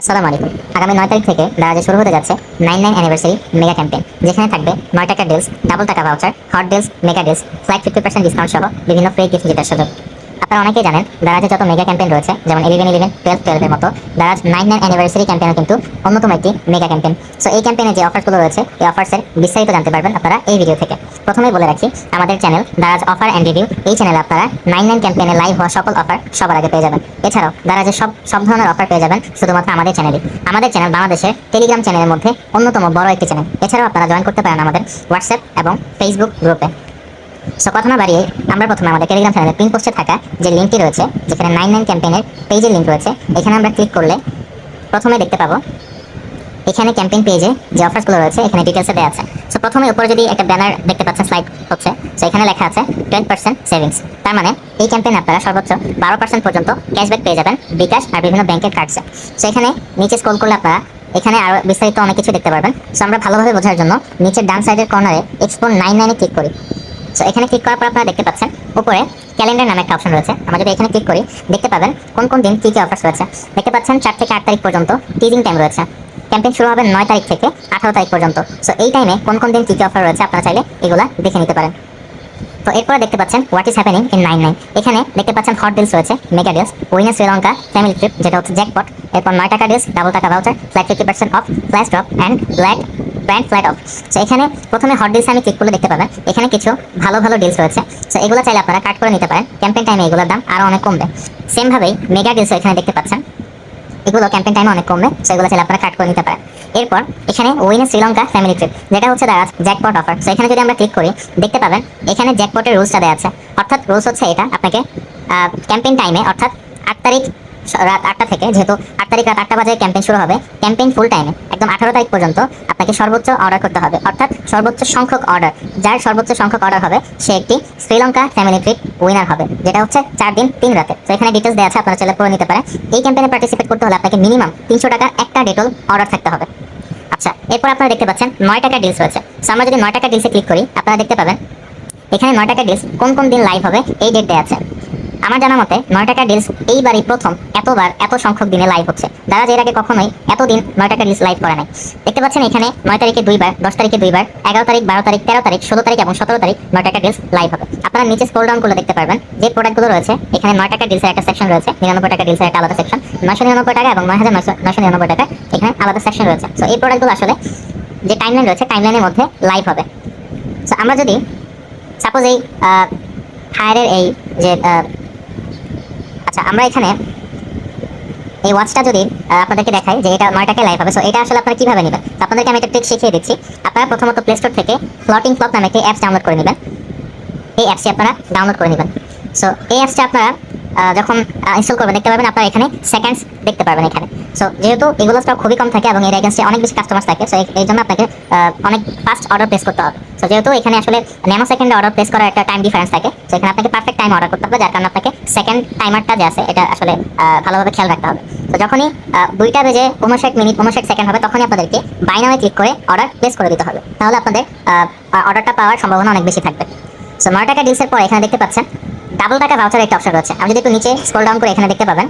আসসালামু আলাইকুম। আগামী নয় তারিখ থেকে দারাজে শুরু হতে যাচ্ছে nine nine anniversary mega campaign যেখানে থাকবে নয় টাকা ডিলস ডাবল টাকা voucher hot deals mega deals flight fifty percent discount সহ বিভিন্ন ফ্রি গিফট জেতার সুযোগ। আপনারা অনেকেই জানেন, দারাজে যত মেগা ক্যাম্পেইন রয়েছে, যেমন ইলেভেন ইলেভেন টুয়েলভ টুয়েলভের মতো, দারাজ নাইন নাইন অ্যানিভার্সারি ক্যাম্পেইনও কিন্তু অন্যতম একটি মেগা ক্যাম্পেইন সো এই ক্যাম্পেইনে যে অফারগুলো রয়েছে, এই অফার্সের বিস্তারিত জানতে পারবেন আপনারা এই ভিডিও থেকে। প্রথমেই বলে রাখি, আমাদের channel Daraz offer and review এই চ্যানেলে আপনারা নাইন নাইন ক্যাম্পেইনে লাইভ হওয়া সকল অফার সবার আগে পেয়ে যাবেন। এছাড়াও দারাজের সব সব ধরনের অফার পেয়ে যাবেন, শুধুমাত্র আমাদের চ্যানেলে আমাদের চ্যানেল বাংলাদেশের টেলিগ্রাম চ্যানেলের মধ্যে অন্যতম বড় একটি চ্যানেল এছাড়াও আপনারা জয়েন করতে পারেন আমাদের হোয়াটসঅ্যাপ এবং ফেসবুক গ্রুপে সো কথা না বাড়িয়ে আমরা প্রথমে আমাদের টেলিগ্রাম চ্যানেলের পিন পোস্টে থাকা যে লিঙ্কটি রয়েছে, যেখানে নাইন নাইন ক্যাম্পেইনের পেজের লিঙ্ক রয়েছে, এখানে আমরা ক্লিক করলে প্রথমে দেখতে পাবো এখানে ক্যাম্পেইন পেজে যে অফার্সগুলো রয়েছে, এখানে ডিটেলসে দেওয়া আছে। সো প্রথমে উপরে যদি একটা ব্যানার দেখতে পাচ্ছেন স্লাইড হচ্ছে, সো এখানে লেখা আছে টোয়েন্টি পার্সেন্ট সেভিংস তার মানে এই ক্যাম্পেইন আপনারা সর্বোচ্চ বারো পার্সেন্ট পর্যন্ত ক্যাশব্যাক পেয়ে যাবেন বিকাশ আর বিভিন্ন ব্যাংকের কার্ডসে সো এখানে নিচে স্ক্রল করলে আপনারা এখানে আরও বিস্তারিত অনেক কিছু দেখতে পারবেন। সো আমরা ভালোভাবে বোঝার জন্য নিচের ডান সাইডের কর্নারে এক্সপোর নাইন নাইনে ক্লিক করি। সো এখানে ক্লিক করার পর আপনারা দেখতে পাচ্ছেন, উপরে ক্যালেন্ডার নামে একটা অপশন রয়েছে। আমরা যদি এখানে ক্লিক করি, দেখতে পাবেন কোন কোন দিন কী কী অফার্স রয়েছে। দেখতে পাচ্ছেন, চার থেকে আট তারিখ পর্যন্ত টিজিং টাইম রয়েছে। ক্যাম্পেইন শুরু হবে নয় তারিখ থেকে আঠারো তারিখ পর্যন্ত। সো এই টাইমে কোন কোন দিন কী কী অফার রয়েছে আপনারা চাইলে এগুলা দেখে নিতে পারেন। তো এরপরে দেখতে পাচ্ছেন what is happening in nine nine এখানে দেখতে পাচ্ছেন হট ডিলস রয়েছে mega deals winner Sri Lanka family trip যেটা হচ্ছে জ্যাকপট এরপর নয় টাকা ডিলস ডাবল টাকা voucher flat fifty percent off flash drop and black brand flat off so এখানে প্রথমে হট ডিলস আমি ক্লিক করলে দেখতে পাবেন। এখানে কিছু ভালো ভালো ডিলস রয়েছে। সো এগুলো চাইলে আপনারা কাট করে নিতে পারেন। ক্যাম্পেইন টাইমে এগুলোর দাম আরও অনেক কমবে। সেমভাবেই মেগা ডিলস এখানে দেখতে পাচ্ছেন। এগুলো ক্যাম্পেইন টাইমে অনেক কমবে। সো এগুলো চাইলে আপনারা কাট করে নিতে পারেন। এরপর এখানে উইনে শ্রীলঙ্কা ফ্যামিলি ট্রিপ যেটা হচ্ছে দাঁড়াজ জ্যাকপট অফার সো এখানে যদি আমরা ক্লিক করি, দেখতে পাবেন এখানে জ্যাকপটের রুলসটা দেওয়া আছে। অর্থাৎ রুলস হচ্ছে এটা, আপনাকে ক্যাম্পেইন টাইমে অর্থাৎ আট তারিখ রাত আটটা থেকে, যেহেতু আট তারিখ রাত আটটা বাজে ক্যাম্পেইন শুরু হবে ক্যাম্পেইন ফুল টাইমে একদম আঠারো তারিখ পর্যন্ত আপনাকে সর্বোচ্চ অর্ডার করতে হবে। অর্থাৎ সর্বোচ্চ সংখ্যক অর্ডার যার সর্বোচ্চ সংখ্যক অর্ডার হবে, সে একটি শ্রীলঙ্কা ফ্যামিলি ট্রিপ উইনার হবে, যেটা হচ্ছে চার দিন, তিন রাতে। তো এখানে ডিটেলস দেওয়া আছে, আপনারা চাইলে পড়ে নিতে পারেন। এই ক্যাম্পেইনে পার্টিসিপেট করতে হলে আপনাকে মিনিমাম তিনশো টাকার একটা ডেটল অর্ডার থাকতে হবে। আচ্ছা এরপর আপনারা দেখতে পাচ্ছেন নয় টাকা ডিলস রয়েছে। সো আমরা যদি নয় টাকা ডিলসে ক্লিক করি, আপনারা দেখতে পাবেন, এখানে নয় টাকা ডিলস কোন কোন দিন লাইভ হবে, এই ডেট দেওয়া আছে। আমার জানা মতে নয় টাকা ডিলস এইবারই প্রথম এতবার এত সংখ্যক দিনে লাইভ হচ্ছে। যারা এর আগে কখনোই এতদিন নয় টাকা ডিলস লাইভ করে নাই। দেখতে পাচ্ছেন এখানে নয় তারিখে দুইবার, দশ তারিখে দুইবার, এগারো তারিখ, বারো তারিখ, তেরো তারিখ, ষোলো তারিখ এবং সতেরো তারিখ নয় টাকা ডিলস লাইভ হবে। আপনারা নিচে স্ক্রল ডাউন করলে দেখতে পারবেন যে প্রোডাক্টগুলো রয়েছে, এখানে নয় টাকা ডিলসের একটা সেকশন রয়েছে, নিরানব্বই টাকা ডিলসের একটা আলাদা সেকশন নয়শো নিরানব্বই টাকা এবং নয় হাজার নয়শো নয়শো টাকা এখানে আলাদা সেকশন রয়েছে। সো এই প্রোডাক্টগুলো আসলে যে টাইমলাইন রয়েছে টাইমলাইনের মধ্যে লাইভ হবে। সো আমরা যদি সাপোজ এই হায়ারের এই যে আচ্ছা আমরা এখানে এই ওয়াচটা যদি আপনাদেরকে দেখাই যে এটা নয়টাকে লাইভ হবে। সো এটা আসলে আপনারা কীভাবে নেবেন? তো আপনাদেরকে আমি একটা ট্রিক শিখিয়ে দিচ্ছি। আপনারা প্রথমত প্লে স্টোর থেকে ফ্লটিং ফ্লপ নামে একটি অ্যাপস ডাউনলোড করে নেবেন। এই অ্যাপসটি আপনারা ডাউনলোড করে নেবেন। সো এই অ্যাপসটা আপনারা যখন ইনস্টল করবেন, দেখতে পাবেন আপনারা এখানে সেকেন্ডস দেখতে পারবেন এখানে। সো যেহেতু এগুলো স্টক খুবই কম থাকে এবং এর এগেন্সে অনেক বেশি কাস্টমার থাকে সো এই জন্য আপনাকে অনেক ফাস্ট অর্ডার প্লেস করতে হবে। সো যেহেতু এখানে আসলে ন্যানো সেকেন্ডে অর্ডার প্লেস করার একটা টাইম ডিফারেন্স থাকে সো এখানে আপনাকে পারফেক্ট টাইম অর্ডার করতে হবে, যার কারণে আপনাকে সেকেন্ড টাইমারটা যে আছে, এটা আসলে ভালোভাবে খেয়াল রাখতে হবে। তো যখনই দুইটা বেজে উনষাট মিনিট, উনষাট সেকেন্ড হবে, তখনই আপনাদেরকে বাইনামে ক্লিক করে অর্ডার প্লেস করে দিতে হবে। তাহলে আপনাদের অর্ডারটা পাওয়ার সম্ভাবনা অনেক বেশি থাকবে। সো নয় টাকা ডিলসের পর এখানে দেখতে পাচ্ছেন ডাবল টাকা ভাউচার একটা অপশন রয়েছে। আপনি যদি একটু নিচে স্ক্রল ডাউন করে এখানে দেখতে পাবেন,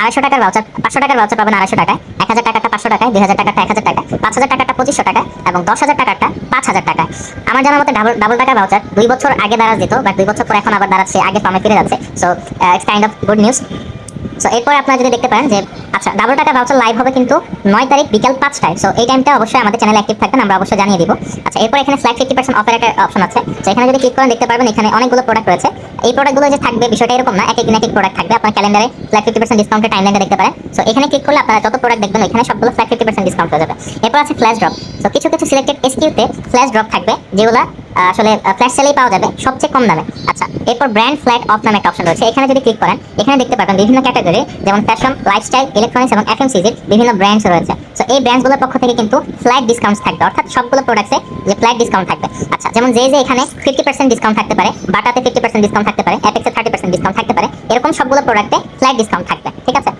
আড়াইশো টাকার ভাউচার পাঁচশো টাকার ভাউচার পাবেন আড়াইশো টাকায়, এক হাজার টাকাটা পাঁচশো টাকায়, দুই হাজার টাকাটা এক হাজার টাকা পাঁচ হাজার টাকাটা পঁচিশশো টাকা এবং দশ হাজার টাকাটা পাঁচ হাজার টাকা আমার জানার মতে ডাবল ডাবল টাকা ভাউচার দুই বছর আগে দাঁড়াজ দিত বাট দুই বছর পর এখন আবার দাঁড়াচ্ছে আগে ফর্মে ফিরে যাচ্ছে। So it's kind of good news so এরপর আপনারা যদি দেখতে পারেন যে আচ্ছা ডাবল টাকা ভাউচার লাইভ হবে কিন্তু নয় তারিখ বিকাল পাঁচটায়। সো এই টাইমটা অবশ্যই আমাদের চ্যানেলে অ্যাক্টিভ থাকবেন, আমরা অবশ্যই জানিয়ে দিব। আচ্ছা এরপর এখানে ফ্ল্যাট ফিফটি পার্সেন্ট অফার একটা অপশন আছে। তো এখানে যদি ক্লিক করেন, দেখতে পারবেন এখানে অনেকগুলো প্রোডাক্ট রয়েছে। এই প্রোডাক্টগুলো যে থাকবে, বিষয়টা এরকম না এক এক দিন এক প্রোডাক্ট থাকবে। আপনার ক্যালেন্ডারে ফ্ল্যাট ফিফটি পার্সেন্ট ডিসকাউন্টের টাইমলাইনটা দেখতে পারেন। সো এখানে ক্লিক করলে আপনারা যত প্রোডাক্ট দেখবেন এখানে সবগুলো ফ্ল্যাট ফিফটি পার্সেন্ট ডিসকাউন্ট হয়ে যাবে। এরপর আছে ফ্ল্যাশ ড্রপ তো কিছু কিছু সিলেক্টেড এসকিউতে ফ্ল্যাশ ড্রপ থাকবে, যেগুলো আসলে ফ্ল্যাশ সেলেই পাওয়া যাবে, সবচেয়ে কম দামে। আচ্ছা এরপর ব্র্যান্ড ফ্ল্যাট অফ নামে একটা অপশন রয়েছে। এখানে যদি ক্লিক করেন, এখানে দেখতে পাবেন বিভিন্ন ক্যাটাগরি যেমন ফ্যাশন লাইফস্টাইল ইলেকট্রনিক্স এবং এফএমসিজির বিভিন্ন ব্র্যান্ডস রয়েছে। সো এই ব্র্যান্ডসগুলোর পক্ষ থেকে কিন্তু ফ্ল্যাট ডিসকাউন্ট থাকবে। অর্থাৎ সবগুলো প্রোডাক্টসে যে ফ্ল্যাট ডিসকাউন্ট থাকবে। আচ্ছা যেমন যে যে এখানে ফিফটি পার্সেন্ট ডিসকাউন্ট থাকতে পারে, বাটাতে ফিফটি পার্সেন্ট ডিসকাউন্ট থাকতে পারে অ্যাপেক্সে থার্টি পার্সেন্ট ডিসকাউন্ট থাকতে পারে, এরকম সবগুলো প্রোডাক্টে ফ্ল্যাট ডিসকাউন্ট থাকবে, ঠিক আছে?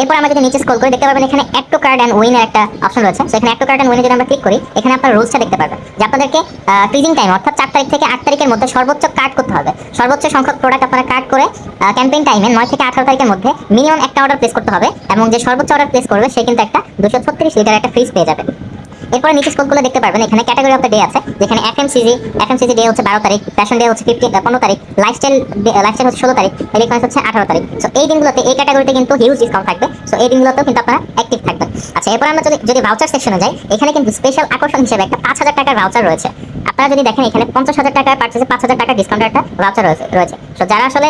এরপর আমরা যদি নিচে স্ক্রল করে দেখতে পারবেন, এখানে অ্যাড টু কার্ড অ্যান্ড উইনের একটা অপশন রয়েছে। সো এখানে অ্যাড টু কার্ড অ্যান্ড উইনে যদি আমরা ক্লিক করি, এখানে আপনার রুলসটা দেখতে পারবেন, যে আপনাদেরকে ক্রিজিং টাইম অর্থাৎ চার তারিখ থেকে আট তারিখের মধ্যে সর্বোচ্চ কার্ড করতে হবে। সর্বোচ্চ সংখ্যক প্রোডাক্ট আপনারা কার্ড করে ক্যাম্পেইন টাইমে নয় থেকে আঠারো তারিখের মধ্যে মিনিমাম একটা অর্ডার প্লেস করতে হবে এবং যে সর্বোচ্চ অর্ডার প্লেস করবে, সে কিন্তু একটা দুশো ছত্রিশ লিটার একটা ফ্রিজ পেয়ে যাবে। এরপরে নিচে স্কুলগুলো দেখতে পারবেন। এখানে ক্যাটাগরি অফ দ্য ডে আছে। যেখানে এফএমসিজি এফএমসিজি ডে হচ্ছে বারো তারিখ ফ্যাশন ডে হচ্ছে ফিফটিন পনেরো তারিখ লাইফস্টাইল লাইফস্টাইল হচ্ছে ষোলো তারিখ ইলেকট্রনিক্স হচ্ছে আঠারো তারিখ। সো এই দিনগুলোতে, এই ক্যাটাগরিতে কিন্তু হিউজ ডিসকাউন্ট থাকবে। সো এই দিনগুলোতেও কিন্তু আপনারা অ্যাক্টিভ থাকবেন। আচ্ছা এরপর আমরা যদি যদি ভাউচার সেকশনে যাই, এখানে কিন্তু স্পেশাল আকর্ষণ হিসেবে একটা পাঁচ হাজার টাকার ভাউচার রয়েছে। আপনারা যদি দেখেন, এখানে পঞ্চাশ হাজার টাকার পার্চেসে পাঁচ হাজার টাকার ডিসকাউন্টের একটা ভাউচার রয়েছে। রয়েছে সো যারা আসলে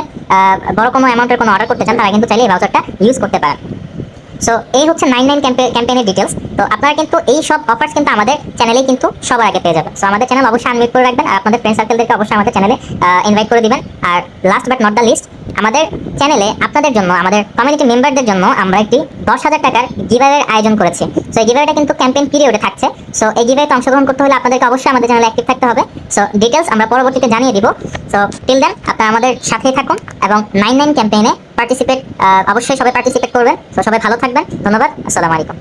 বড় কোনো অ্যামাউন্টের কোনো অর্ডার করতে চান, তারা কিন্তু চাইলে এই ভাউচারটা ইউজ করতে পারেন। সো এই হচ্ছে নাইন নাইন ক্যাম্পেইনের ডিটেলস তো আপনারা কিন্তু এই সব অফার্স কিন্তু আমাদের চ্যানেলে কিন্তু সবার আগে পেয়ে যাবেন। সো আমাদের চ্যানেল অবশ্যই আনমিট করে রাখবেন আর আপনাদের ফ্রেন্ড সার্কেলদেরকে অবশ্যই আমাদের চ্যানেলে ইনভাইট করে দিবেন। আর last but not the least আমাদের চ্যানেলে আপনাদের জন্য, আমাদের কমিউনিটি মেম্বারদের জন্য আমরা একটি দশ হাজার টাকার গিভারের আয়োজন করেছি। সো এই গিভারটা কিন্তু ক্যাম্পেইন পিরিয়ডে থাকছে। সো এই গিভারে অংশগ্রহণ করতে হলে আপনাদেরকে অবশ্যই আমাদের চ্যানেলে অ্যাক্টিভ থাকতে হবে। সো ডিটেলস আমরা পরবর্তীতে জানিয়ে দিব। সো টিল দেন আপনারা আমাদের সাথেই থাকুন এবং নাইন নাইন ক্যাম্পেইনে পার্টিসিপেট অবশ্যই সবাই পার্টিসিপেট করবেন। সো সবাই ভালো থাকবেন। ধন্যবাদ। আসসালামু আলাইকুম।